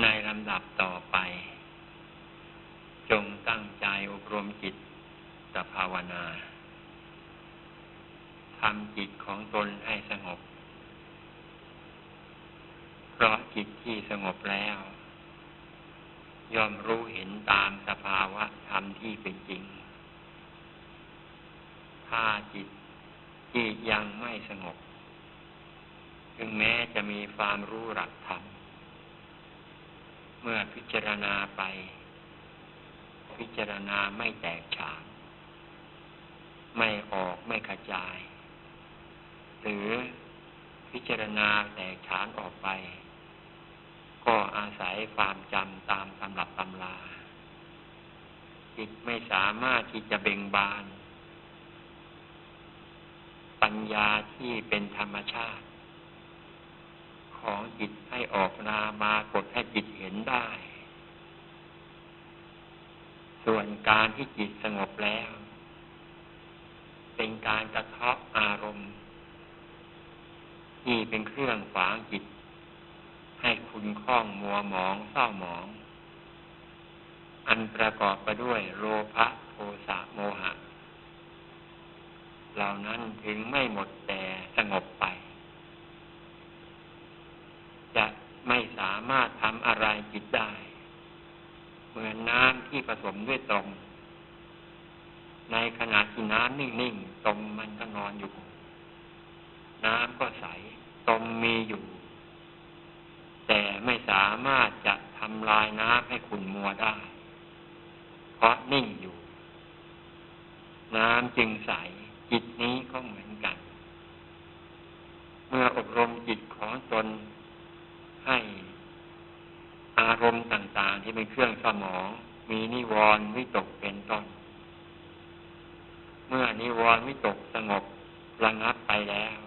ในลำดับต่อไป จงตั้งใจอบรมจิตสภาวนาทำจิตของตนให้สงบ เพราะจิตที่สงบแล้ว ย่อมรู้เห็นตามสภาวะธรรมที่เป็นจริง ถ้าจิตที่ยังไม่สงบ ถึงแม้จะมีความรู้หลักธรรม เมื่อพิจารณาไป พิจารณาไม่แตกฉานไม่ออกไม่กระจาย หรือพิจารณาแตกฉานออกไป ก็อาศัยความจำตามตำรับตำลาจิตไม่สามารถที่จะเบ่งบาน ปัญญาที่เป็นธรรมชาติ ของจิตให้ออกนามากดให้จิตเห็นได้ ส่วนการที่จิตสงบแล้ว เป็นการกระทบอารมณ์ ที่เป็นเครื่องฝางจิต ให้คุณคล้องมัวหมองเศร้าหมอง อันประกอบไปด้วยโลภะโทสะโมหะ เหล่านั้นถึงไม่หมดแต่สงบไป จะไม่สามารถทำอะไรจิตได้ เหมือนน้ำที่ผสมด้วยตม ในขณะที่น้ำนิ่งๆตมมันก็นอนอยู่ น้ำก็ใสตมมีอยู่ แต่ไม่สามารถจะทำลายน้ำให้ขุ่นมัวได้ เพราะนิ่งอยู่ น้ำจึงใส จิตนี้ก็เหมือนกัน เมื่ออบรมจิตของตนให้ อารมณ์ต่างๆ ที่เป็นเครื่องสมอง มีนิวรณ์วิตกเป็นต้น เมื่อนิวรณ์วิตกสงบระงับไปแล้ว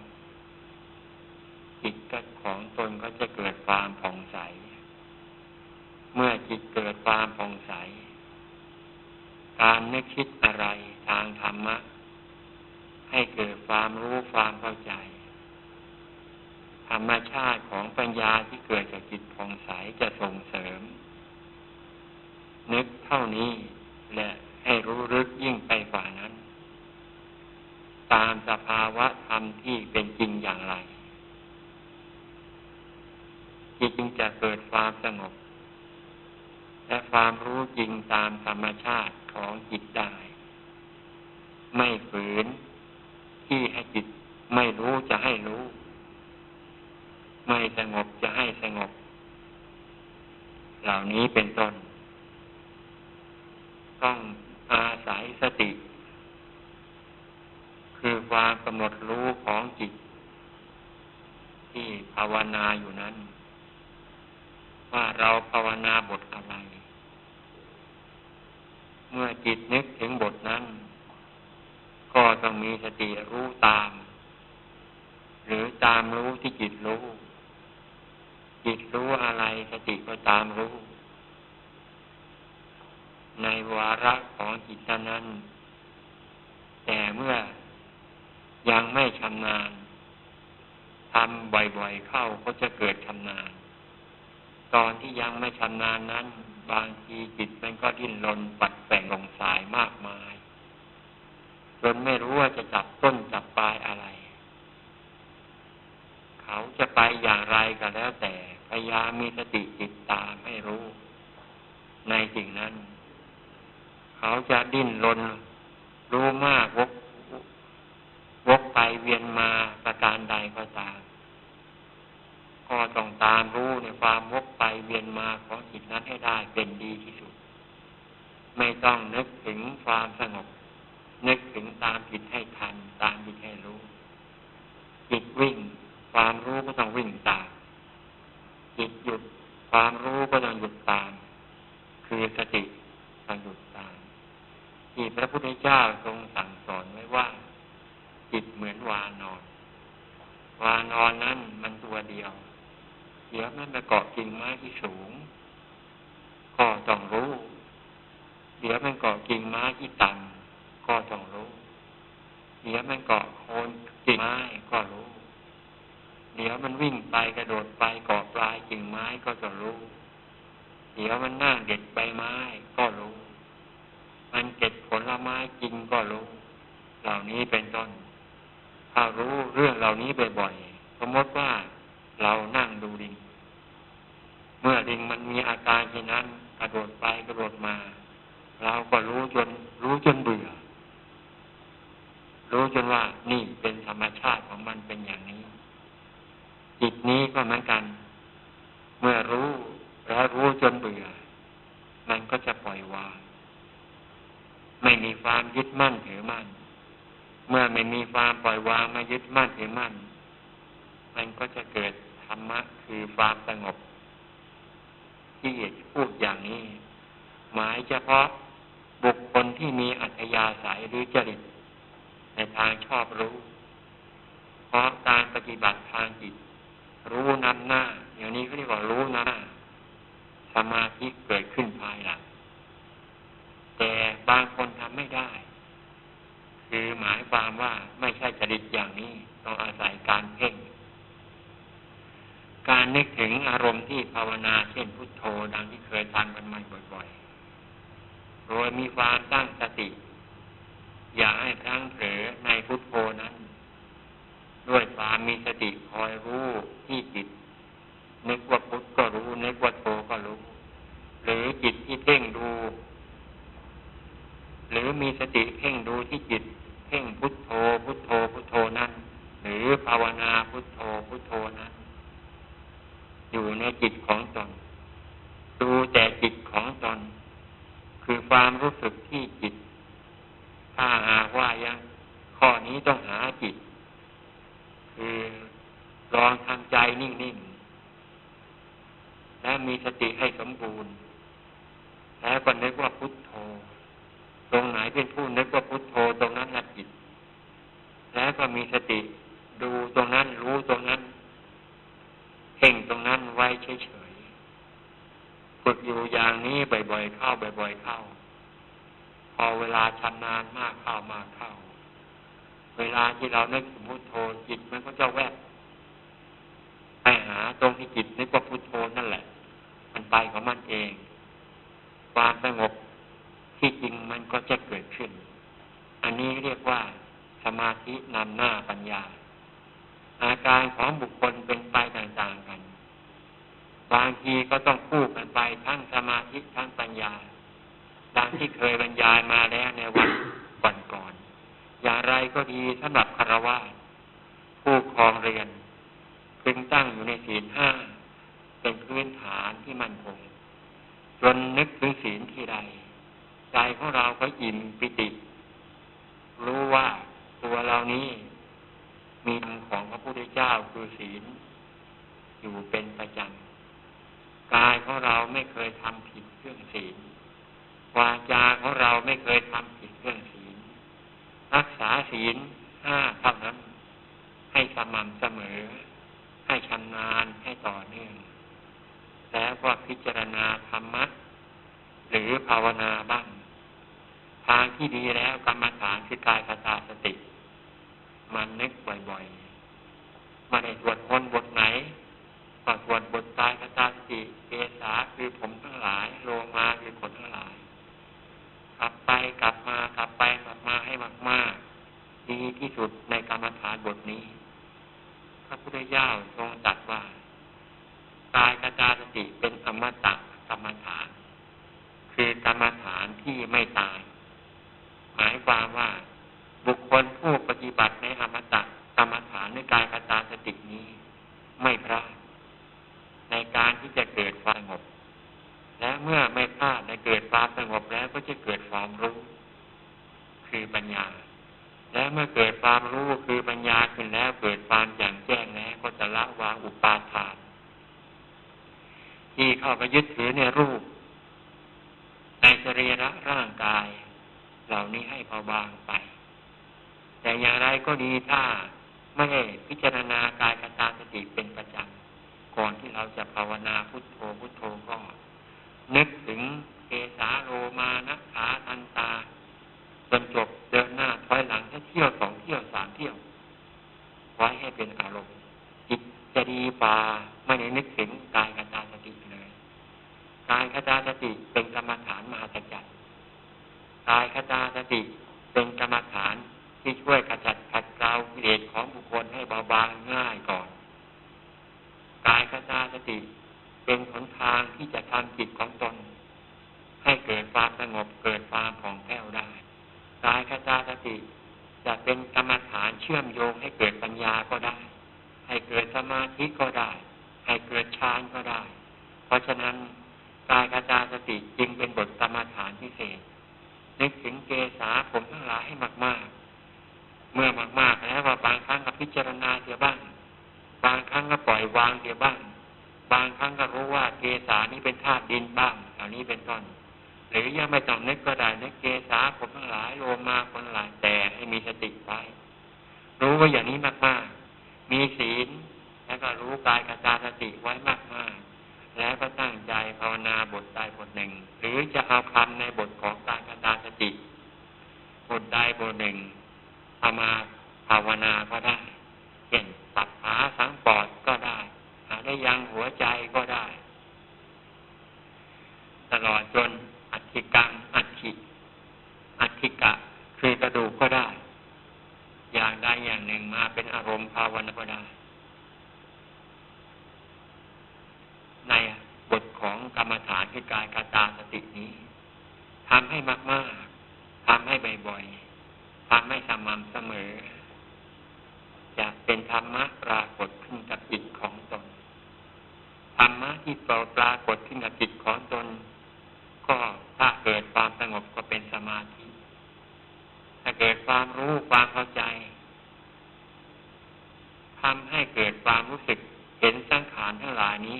จิตของตนก็จะเกิดความผ่องใส เมื่อจิตเกิดความผ่องใส การนึกคิดอะไรทางธรรมะ ให้เกิดความรู้ความเข้าใจ ธรรมชาติของปัญญาที่เกิดจากจิตผ่องใสจะส่งเสริม นึกเท่านี้และให้รู้ลึกยิ่งไปกว่านั้น ตามสภาวะธรรมที่เป็นจริงอย่างไรจิตจึงจะเกิดความสงบ และความรู้จริงตามธรรมชาติของจิตได้ ไม่ฝืน ที่ให้จิตไม่รู้จะให้รู้ ไม่สงบจะให้สงบ เหล่านี้เป็นต้น ต้องอาศัยสติ คือความกำหนดรู้ของจิต ที่ภาวนาอยู่นั้น ว่าเราภาวนาบทอะไร เมื่อจิตนึกถึงบทนั้น ก็ต้องมีสติรู้ตาม หรือตามรู้ที่จิตรู้ จิตรู้อะไรสติก็ตามรู้ ในวาระของจิตนั้น แต่เมื่อยังไม่ชำนาญทำบ่อยๆเข้าก็จะเกิดชำนาญ ตอนที่ยังไม่ชำนาญนั้น บางทีจิตมันก็ดิ้นรนปัดแปลงลงสายมากมายจนไม่รู้ว่าจะจับต้นจับปลายอะไร เขาจะไปอย่างไรก็แล้วแต่ พยายามมีสติติดตามให้รู้ ในสิ่งนั้น เขาจะดิ้นรนรู้มากวกวกไปเวียนมาประการใดก็ตามก็ต้องตามรู้ในความวกไปเวียนมาของจิตนั้นให้ได้เป็นดีที่สุด ไม่ต้องนึกถึงความสงบ นึกถึงตามจิตให้ทัน ตามจิตให้รู้ จิตวิ่ง ความรู้ก็ต้องวิ่งตาม หยุดความรู้ก็ต้องหยุดตาม คือสติต้องหยุดตาม ที่พระพุทธเจ้าทรงสั่งสอนไว้ว่า จิตเหมือนวานอน วานอนนั้นมันตัวเดียว เดี๋ยวมันไปเกาะกิ่งไม้ที่สูง ก็ต้องรู้ เดี๋ยวมันเกาะกิ่งไม้ที่ต่ำก็ต้องรู้ เดี๋ยวมันเกาะโคนกิ่งไม้ก็รู้ เดี๋ยวมันวิ่งไปกระโดดไปเกาะปลายกิ่งไม้ก็จะรู้ เดี๋ยวมันนั่งเด็ดใบไม้ก็รู้ มันเก็บผลไม้กินก็รู้ เหล่านี้เป็นต้น ถ้ารู้เรื่องเหล่านี้บ่อยๆ สมมติว่าเรานั่งดูดิง เมื่อดิงมันมีอาการเช่นนั้นกระโดดไปกระโดดมา เราก็รู้จนรู้จนเบื่อ รู้จนว่านี่เป็นธรรมชาติของมันเป็นอย่างนี้ จิตนี้ก็เหมือนกัน เมื่อรู้แล้วรู้จนเบื่อ มันก็จะปล่อยวาง ไม่มีความยึดมั่นถือมั่น เมื่อไม่มีความปล่อยวางไมายึดมั่นถือมั่น มันก็จะเกิดธรรมะคือความสงบ ที่พูดอย่างนี้ หมายเฉพาะบุคคลที่มีอัธยาศัยหรือจริตในทางชอบรู้ เพราะการปฏิบัติทางจิต รู้นำหน้า อย่างนี้เขาเรียกว่ารู้หน้า สมาธิเกิดขึ้นภายหลังแต่บางคนทำไม่ได้ คือหมายความว่าไม่ใช่จริตอย่างนี้ต้องอาศัยการเพ่ง การนึกถึงอารมณ์ที่ภาวนา เช่นพุทโธดังที่เคยทำกันมาบ่อยๆ โดยมีความตั้งสติ อย่าให้พลั้งเผลอในพุทโธนั้น ด้วยความมีสติคอยรู้ที่จิตนึกว่าพุทธก็รู้นึกว่าโธก็รู้ หรือจิตที่เพ่งดู หรือมีสติเพ่งดูที่จิต เพ่งพุทโธพุทโธพุทโธนั้น หรือภาวนาพุทโธพุทโธนั้น อยู่ในจิตของตน ดูแต่จิตของตน คือความรู้สึกที่จิต ถ้าหากว่ายังข้อนี้ต้องหาจิต คือลองทำใจนิ่งๆและมีสติให้สมบูรณ์ แล้วก็นึกว่าพุทโธ ตรงไหนเป็นผู้นึกว่าพุทโธตรงนั้นละจิต แล้วก็มีสติดูตรงนั้นรู้ตรงนั้นเพ่งตรงนั้นไว้เฉยๆ ฝึกอยู่อย่างนี้บ่อยๆเข้าบ่อยๆเข้า พอเวลา ชำนาญมากเข้ามากเข้า เวลาที่เรานึกถึงพุทโธจิตมันก็จะแวบไปหาตรงที่จิตนึกว่าพุทโธนั่นแหละ มันไปของมันเอง ความสงบที่จริงมันก็จะเกิดขึ้น อันนี้เรียกว่าสมาธินำหน้าปัญญา อาการของบุคคลเป็นไปต่างๆกัน บางทีก็ต้องคู่กันไปทั้งสมาธิทั้งปัญญา ดังที่เคยบรรยายมาแล้วในวันก่อนๆอย่างไรก็ดีสำหรับคารวะผู้ครองเรียนพึงตั้งอยู่ในศีลห้าเป็นพื้นฐานที่มั่นคงจนนึกถึงศีลที่ใด ใจของเราก็อิ่มปิติ รู้ว่าตัวเรานี้มีธรรมของพระพุทธเจ้าคือศีล อยู่เป็นประจำกายของเราไม่เคยทำผิดเรื่องศีล วาจาของเราไม่เคยทำผิดเรื่องศีลรักษาศีลห้าเท่านั้น ให้สม่ำเสมอ ให้ชำนาญให้ต่อเนื่อง แล้วก็พิจารณาธรรมะหรือภาวนาบ้างทางที่ดีแล้วกรรมฐานคือกายคตาสติ มันนึกบ่อยๆมาในสวดมนต์บทไหนก็สวดบทกายคตาสติเกษาคือผมทั้งหลาย โลมาคือขนทั้งหลาย กลับไปกลับมากลับไปกลับมาให้มากๆดีที่สุดในกรรมฐานบทนี้พระพุทธเจ้าทรงตรัสว่ากายกตาสติเป็นอมตะกรรมฐาน คือกรรมฐานที่ไม่ตาย หมายความว่าบุคคลผู้ปฏิบัติในอมตะกรรมฐานในกายกตาสตินี้ ไม่พลาดในการที่จะเกิดความสงบ และ เมื่อไม่พลาดในเกิดความสงบแล้วก็จะเกิดความรู้ คือปัญญา และเมื่อเกิดความรู้คือปัญญาขึ้นแล้วเกิดความแจ่มแจ้งแล้วก็จะละวางอุปาทาน ที่เข้าไปยึดถือในรูป ในสรีระร่างกาย เหล่านี้ให้เบาบางไป แต่อย่างไรก็ดีถ้าไม่ให้พิจารณากายกตาสติเป็นประจำก่อนที่เราจะภาวนาพุทโธพุทโธก็ นึกถึงเกสาโลมานักขาทันตาจนจบเดินหน้าถอยหลังถ้เที่ยวสองเที่ยวสามเที่ยวไว้ให้เป็นอารมณ์จิตจะดีป่าไม่ได้นึกถึงกายกตาสติเลยกายคตาสติเป็นกรรมฐานมหัศจรรกายคตาสติเป็นกรรมฐานที่ช่วยขจัดขัดเกลากิเลสของบุคคลให้เบาบางง่ายก่อนกายคตาสติ เป็นหนทางที่จะทำจิตของตน ให้เกิดความสงบเกิดความผ่องแผ้วได้กายคตาสติจะเป็นกรรมฐานเชื่อมโยงให้เกิดปัญญาก็ได้ ให้เกิดสมาธิก็ได้ ให้เกิดฌานก็ได้ เพราะฉะนั้นกายคตาสติจึงเป็นบทกรรมฐานพิเศษนึกถึงเกษาผมทั้งหลายให้มาก ๆ เมื่อมากๆแล้วว่าบางครั้งก็พิจารณาเสียบ้าง บางครั้งก็ปล่อยวางเสียบ้าง บางครั้งก็รู้ว่าเกษานี้เป็นธาตุดินบ้างเหล่านี้เป็นต้น หรือยังไม่ต้องนึกก็ได้นึกเกษาผมทั้งหลายโลมาคนหลายแต่ให้มีสติไว้รู้ว่าอย่างนี้มากๆ มีศีลแล้วก็รู้กายกตาสติไว้มากๆ แล้วก็ตั้งใจภาวนาบทใดบทหนึ่ง หรือจะเอาคำในบทของการกตาสติบทใดบทหนึ่งเอามาภาวนาก็ได้เช่นปัดขาสังปอดก็ได้ ได้ยังหัวใจก็ได้ ตลอดจนอัติกังอัติอัติกะ คือกระดูกก็ได้ อย่างใดอย่างหนึ่งมาเป็นอารมณ์ภาวนาก็ได้ ในบทของกรรมฐานคือกายกาตาสตินี้ทำให้มากๆทำให้บ่อยๆทำให้สม่ำเสมอจะเป็นธรรมะปรากฏขึ้นกับจิตของตน ธรรมะที่ปรากฏขึ้นกับจิตของตน ก็ถ้าเกิดความสงบก็เป็นสมาธิ ถ้าเกิดความรู้ความเข้าใจทำให้เกิดความรู้สึกเห็นสังขารทั้งหลายนี้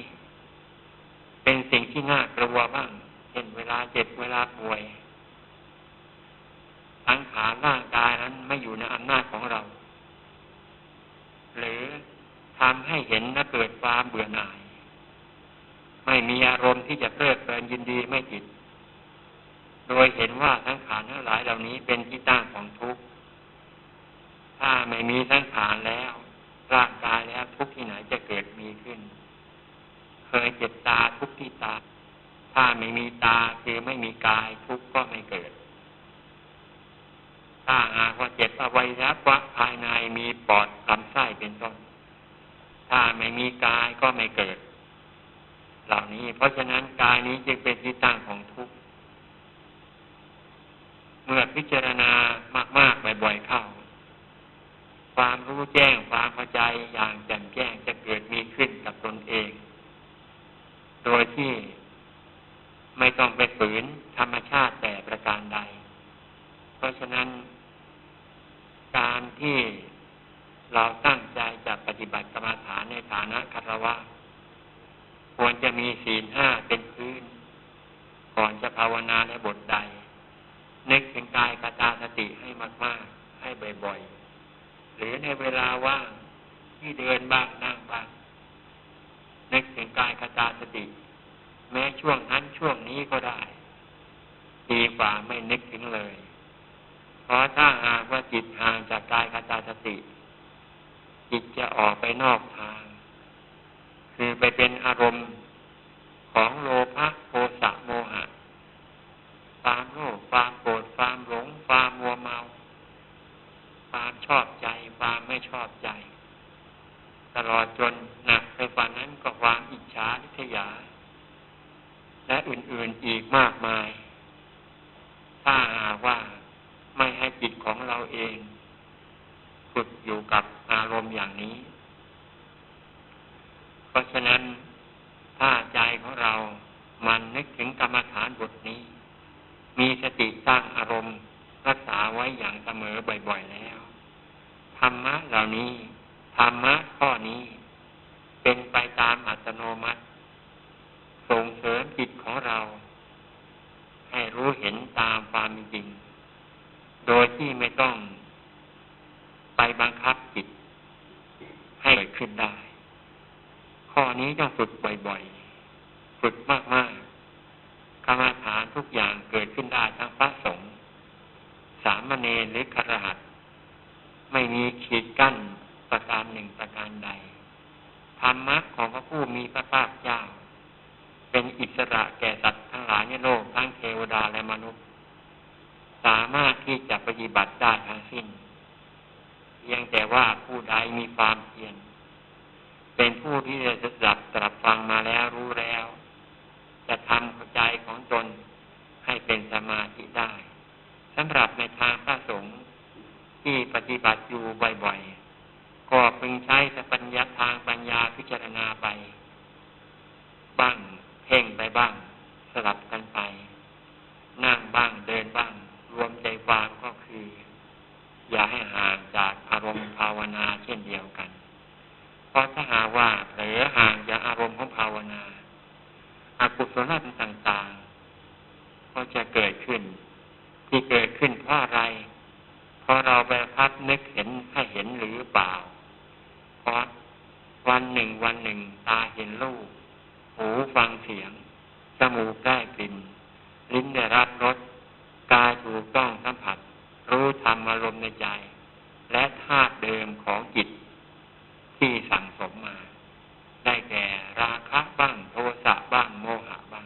เป็นสิ่งที่น่ากลัวบ้างเช่นเวลาเจ็บเวลาป่วยสังขารร่างกายนั้นไม่อยู่ในอำนาจของเรา หรือทำให้เห็นและเกิดความเบื่อหน่าย ไม่มีอารมณ์ที่จะเพลิดเพลินยินดีไม่จิต โดยเห็นว่าสังขารทั้งหลายเหล่านี้เป็นที่ตั้งของทุกข์ ถ้าไม่มีสังขารแล้วร่างกายแล้วทุกข์ที่ไหนจะเกิดมีขึ้น เคยเจ็บตาทุกที่ตา ถ้าไม่มีตาคือไม่มีกายทุกข์ก็ไม่เกิด ถ้าหากว่าเจ็บอวัยวะภายในมีปอดลำไส้เป็นต้น ถ้าไม่มีกายก็ไม่เกิด เหล่านี้ เพราะฉะนั้นกายนี้จึงเป็นที่ตั้งของทุกข์เมื่อพิจารณามากๆบ่อยๆเข้า ความรู้แจ้งความเข้าใจอย่างแจ่มแจ้งจะเกิดมีขึ้นกับตนเอง โดยที่ไม่ต้องไปฝืนธรรมชาติแต่ประการใด เพราะฉะนั้น การที่เราตั้งใจจะปฏิบัติกรรมฐานในฐานะคารวะ ควรจะมีศีลห้าเป็นพื้น ก่อนจะภาวนาในบทใด นึกถึงกายกตาสติให้มาก ๆ ให้บ่อย ๆ หรือในเวลาว่างที่เดินบ้างนั่งบ้างนึกถึงกายกตาสติ แม้ช่วงนั้นช่วงนี้ก็ได้ดีกว่าไม่นึกถึงเลย เพราะถ้าหากว่าจิตห่างจากกายกตาสติ จิตจะออกไปนอกทาง คือไปเป็นอารมณ์ของโลภะโทสะโมหะความโลภความโกรธความหลงความมัวเมาความชอบใจความไม่ชอบใจ ตลอดจนหนักไปกว่านั้นก็ความอิจฉาทิษยา และอื่นๆอีกมากมาย ถ้าหากว่าไม่ให้จิตของเราเอง ฝึกอยู่กับอารมณ์อย่างนี้ ราะฉะนั้นถ้าใจของเรามันนึกถึงกรรมฐานบทนี้ มีสติตั้งอารมณ์รักษาไว้อย่างเสมอบ่อยๆแล้วธรรมะเหล่านี้ธรรมะข้อนี้ เป็นไปตามอัตโนมัติ ส่งเสริมจิตของเรา ให้รู้เห็นตามความจริง โดยที่ไม่ต้องไปบังคับจิตให้เกิดขึ้นได้ ข้อนี้ต้องฝึกบ่อยๆ ฝึกมากๆกรรมฐานทุกอย่างเกิดขึ้นได้ทั้งพระสงฆ์สามเณรหรือครหัสไม่มีขีดกั้นประการหนึ่งประการใดธรรมะของพระผู้มีพระภาคเจ้าเเป็นอิสระแก่สัตว์ทั้งหลายในโลกทั้งเทวดาและมนุษย์ สามารถที่จะปฏิบัติได้ทั้งสิ้น เพียงแต่ว่าผู้ใดมีความเพียร เป็นผู้ที่จะดับตรับฟังมาแล้วรู้แล้ว จะทำใจของตนให้เป็นสมาธิได้สำหรับในทางพระสงฆ์ที่ปฏิบัติอยู่บ่อยๆ ก็พึงใช้สปัญญาทางปัญญาพิจารณาไป บ้างเพ่งไปบ้าง สลับกันไป นั่งบ้างเดินบ้าง รวมใจความก็คือ อย่าให้ห่างจากอารมณ์ภาวนาเช่นเดียวกัน เพราะถ้าหาว่าเผลอห่างจากอารมณ์ของภาวนาอากุศลต่างๆ ก็จะเกิดขึ้น ที่เกิดขึ้นเพราะอะไรพอเราไปพักนึกเห็นให้เห็นหรือเปล่า เพราะวันหนึ่งวันหนึ่งตาเห็นรูปหูฟังเสียง จมูกได้กลิ่น ลิ้นได้รับรส กายถูกต้องสัมผัส รู้ธรรมอารมณ์ในใจ และธาตุเดิมของจิต ที่สั่งสมมา ได้แก่ราคะบ้าง โทสะบ้าง โมหะบ้าง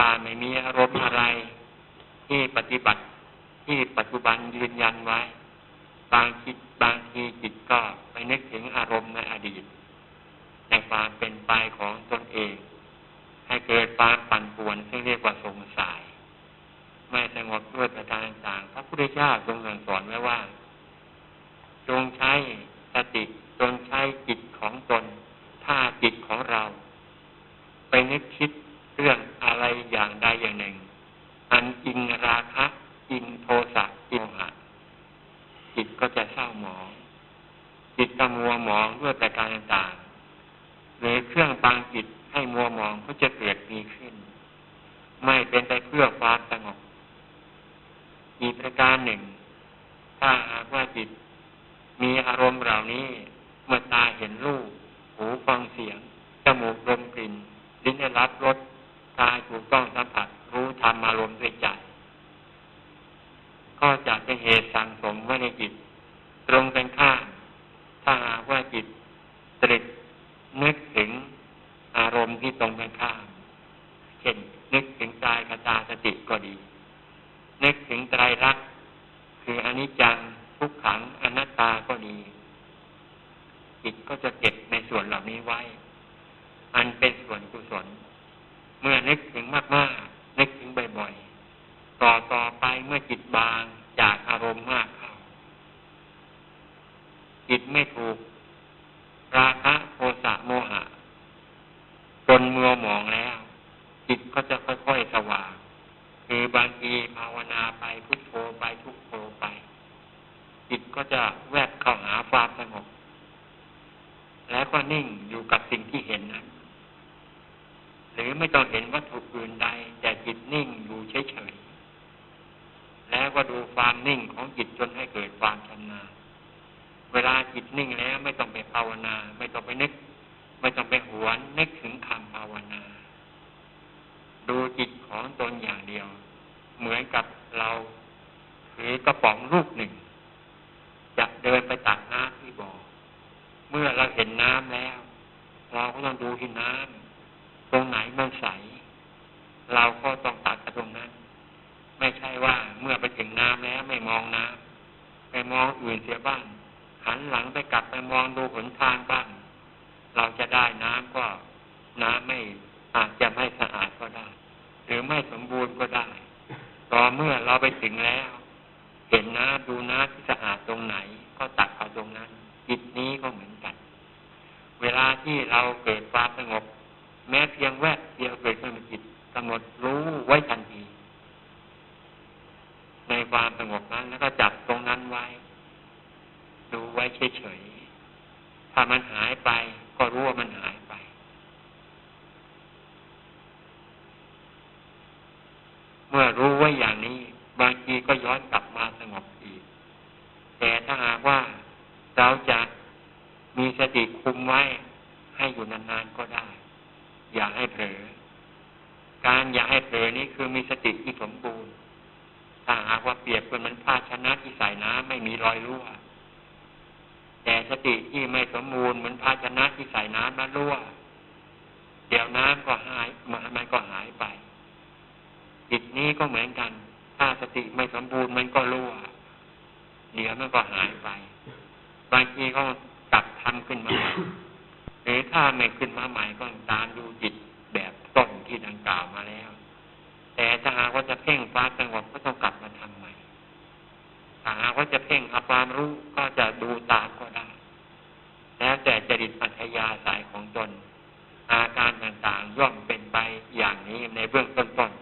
ถ้าไม่มีอารมณ์อะไร ที่ปฏิบัติที่ปัจจุบันยืนยันไว้ บางคิดบางทีจิตก็ไปนึกถึงอารมณ์ในอดีต ในความเป็นไปของตนเอง ให้เกิดความปั่นป่วนซึ่งเรียกว่าสงสัยไม่สงบด้วยประการต่างพระพุทธเจ้าทรงสั่งสอนไว้ว่า จงใช้สติจงใช้จิตของตน ถ้าจิตของเรา ไปนึกคิด เรื่องอะไรอย่างใดอย่างหนึ่ง อันอิงราคะอินโทสะอินหะจิตก็จะเศร้าหมอง จิตก็มัวหมองด้วยประการต่างๆหรือเครื่องบางจิตให้มัวหมองก็จะเกิดมีขึ้น ไม่เป็นไปเพื่อความสงบอีกประการหนึ่ง ถ้าหากว่าจิต มีอารมณ์เหล่านี้ เมื่อตาเห็นรูป หูฟังเสียง จมูกดมกลิ่น ลิ้นได้รับรสกายถูกต้องสัมผัส รู้ธรรมอารมณ์ด้วยใจก็จะเป็นเหตุสั่งสมไว้ในจิต ตรงกันข้ามถ้าหากว่าจิตตรึกนึกถึงอารมณ์ที่ตรงกันข้าม เช่น นึกถึงกายกตาสติก็ดี นึกถึงไตรลักษณ์คืออนิจจังทุกขังอนัตตาก็ดี จิตก็จะเก็บในส่วนเหล่านี้ไว้ อันเป็นส่วนกุศล เมื่อนึกถึงมากๆนึกถึงบ่อยๆต่อต่อไปเมื่อจิตบางจากอารมณ์มากเข้าจิตไม่ถูก ราคะโทสะโมหะจนมัวหมองแล้ว จิตก็จะค่อยๆสว่าง คือบางทีภาวนาไปพุทโธไปทุกโธไป จิตก็จะแวบเข้าหาความสงบ แล้วก็นิ่งอยู่กับสิ่งที่เห็นนั้น หรือไม่ต้องเห็นวัตถุอื่นใด แต่จิตนิ่งอยู่เฉยๆแล้วก็ดูความนิ่งของจิตจนให้เกิดความชำนาญ เวลาจิตนิ่งแล้วไม่ต้องไปภาวนา ไม่ต้องไปนึก ไม่ต้องไปหวนนึกถึงคำภาวนา ดูจิตของตนอย่างเดียว เหมือนกับเราถือกระป๋องลูกหนึ่ง จะเดินไปตักน้ำที่บ่อเมื่อเราเห็นน้ำแล้ว เราก็ต้องดูที่น้ำตรงไหนมันใส เราก็ต้องตักตรงนั้น ไม่ใช่ว่าเมื่อไปถึงน้ำแล้วไม่มองน้ำไปมองอื่นเสียบ้างหันหลังไปกลับไปมองดูหนทางบ้าง เราจะได้น้ำก็น้ำไม่ อาจจะไม่สะอาดก็ได้ หรือไม่สมบูรณ์ก็ได้ต่อเมื่อเราไปถึงแล้ว เห็นน้ำดูน้ำที่สะอาดตรงไหน ก็ตักเอาตรงนั้นจิตนี้ก็เหมือนกัน เวลาที่เราเกิดความสงบ แม้เพียงแวบเดียวเกิดขึ้นจิตกำหนดรู้ไว้ทันทีในความสงบนั้นแล้วก็จับตรงนั้นไว้ ดูไว้เฉยๆถ้ามันหายไป ก็รู้ว่ามันหายไป เมื่อรู้ไว้อย่างนี้ บางทีก็ย้อนกลับมาสงบอีก แต่ถ้าหากว่าเราจะมีสติคุมไว้ให้อยู่นานๆก็ได้ อย่าให้เผลอ การอย่าให้เผลอนี้คือมีสติที่สมบูรณ์ถ้าหากว่าเปรียบเป็นมันภาชนะที่ใส่น้ำไม่มีรอยรั่ว แต่สติที่ไม่สมบูรณ์เหมือนภาชนะที่ใส่น้ำนั้นรั่ว เดี๋ยวน้ำก็หายมันก็หายไปจิตนี้ก็เหมือนกัน ถ้าสติไม่สมบูรณ์มันก็รั่ว เดี๋ยวมันก็หายไปบางทีก็กลับทำขึ้นมาใหม่หรือถ้าไม่ขึ้นมาใหม่ก็ตามดูจิตแบบต้นที่ดังกล่าวมาแล้ว แต่ถ้าหากว่าจะเพ่งฟ้าสงบก็ต้องกลับมาทำใหม่ถ้าหากว่าจะเพ่งอาความรู้ก็จะดูตามก็ได้ แล้วแต่จริตปัญญาสายของตน อาการต่างๆย่อมเป็นไปอย่างนี้ในเบื้องต้น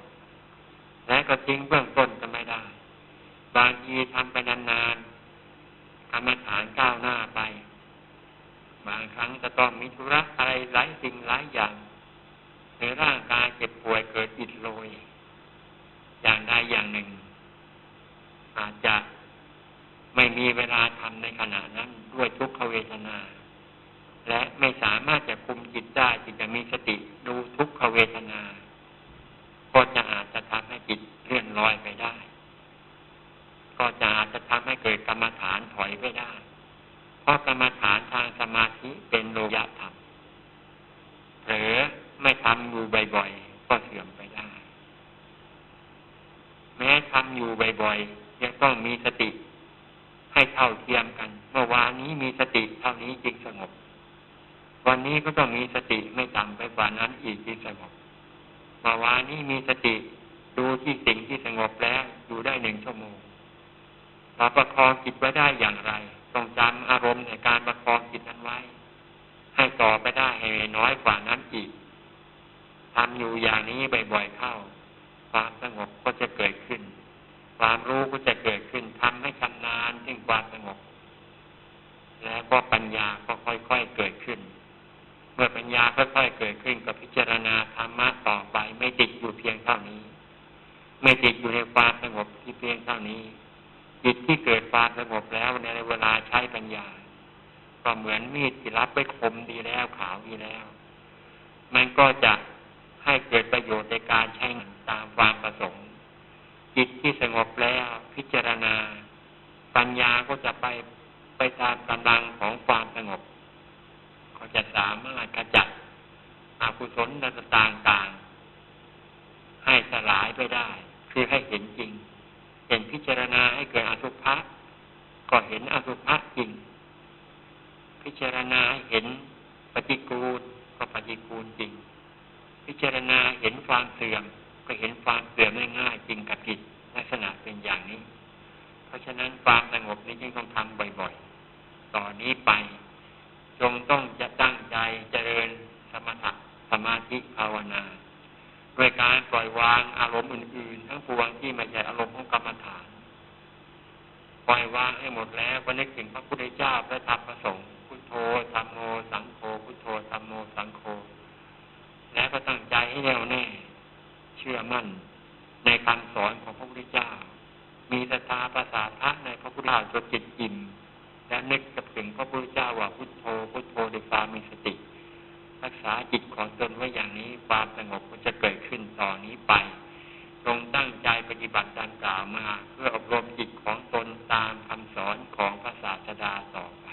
ๆและก็ทิ้งเบื้องต้นจะไม่ได้ บางทีทำไปนานๆกรรมฐานก้าวหน้าไป บางครั้งจะต้องมีธุระอะไรหลายสิ่งหลายอย่างในร่างกายเจ็บป่วยเกิดอิดโรยอย่างใดอย่างหนึ่ง อาจจะไม่มีเวลาทำในขณะนั้นด้วยทุกขเวทนา และไม่สามารถจะคุมจิตได้จิตจะมีสติดูทุกขเวทนา ก็จะอาจจะทำให้จิตเลื่อนลอยไปได้ ก็จะอาจจะทำให้เกิดกรรมฐานถอยไปได้ เพราะกรรมฐานทางสมาธิเป็นโลยะธรรมหรือไม่ทำอยู่บ่อยๆก็เสื่อมไปได้ แม้ทำอยู่บ่อยๆยังต้องมีสติให้เท่าเทียมกัน เมื่อวานนี้มีสติเท่านี้จึงสงบ วันนี้ก็ต้องมีสติไม่ต่ำไปกว่านั้นอีกจึงสงบเมื่อวานนี้มีสติดูที่สิ่งที่สงบแล้วดูได้หนึ่งชั่วโมงเราประคองจิตไว้ได้อย่างไรต้องจำอารมณ์ในการประคองจิตนั้นไว้ ให้ต่อไปได้ให้น้อยกว่านั้นอีกทำอยู่อย่างนี้บ่อยๆเข้า ความสงบก็จะเกิดขึ้น ความรู้ก็จะเกิดขึ้นทำให้ชำนาญถึงความสงบ แล้วก็ปัญญาก็ค่อยๆเกิดขึ้น เมื่อปัญญาค่อยๆเกิดขึ้นก็พิจารณาธรรมะต่อไป ไม่ติดอยู่เพียงเท่านี้ ไม่ติดอยู่ในความสงบที่เพียงเท่านี้ จิตที่เกิดความสงบแล้วในเวลาใช้ปัญญา ก็เหมือนมีดที่รับไปคมดีแล้วขาวดีแล้ว มันก็จะให้เกิดประโยชน์ในการใช้งานตามความประสงค์ จิตที่สงบแล้วพิจารณา ปัญญาก็จะไปไปตามกำลังของความสงบ ก็จะสามารถขจัดอกุศลต่างๆ ให้สลายไปได้ คือให้เห็นจริง เห็นพิจารณาให้เกิดอสุภะก็เห็นอสุภะจริง พิจารณาเห็นปฏิกูลก็ปฏิกูลจริง พิจารณาเห็นความเสื่อม ก็เห็นความเสื่อมง่ายๆจริงกับจิตลักษณะเป็นอย่างนี้ เพราะฉะนั้นความสงบนี้จึงต้องทำบ่อยๆ ต่อนนี้ไป จงต้องจะตั้งใจเจริญสมถะสมาธิภาวนาด้วยการปล่อยวางอารมณ์อื่น ๆ ทั้งปวงที่ไม่ใช่อารมณ์ของกรรมฐาน ปล่อยวางให้หมดแล้วก็นึกถึงพระพุทธเจ้าพระธรรมพระสงฆ์พุทโธธรรมโมสังโฆพุทโธธรรมโมสังโฆแล้วก็ตั้งใจให้แน่วแน่ เชื่อมั่นในคำสอนของพระพุทธเจ้า มีศรัทธาภาษาพระในพระพุทธเจ้าจนจิตอิ่ม และนึกกับถึงพระพุทธเจ้าว่าพุทโธพุทโธด้วยความมีสติ รักษาจิตของตนไว้อย่างนี้ความสงบก็จะเกิดขึ้นต่อนนี้ไปจงตั้งใจปฏิบัติดังกล่าวมา เพื่ออบรมจิตของตนตามคำสอนของพระศาสดาต่อไป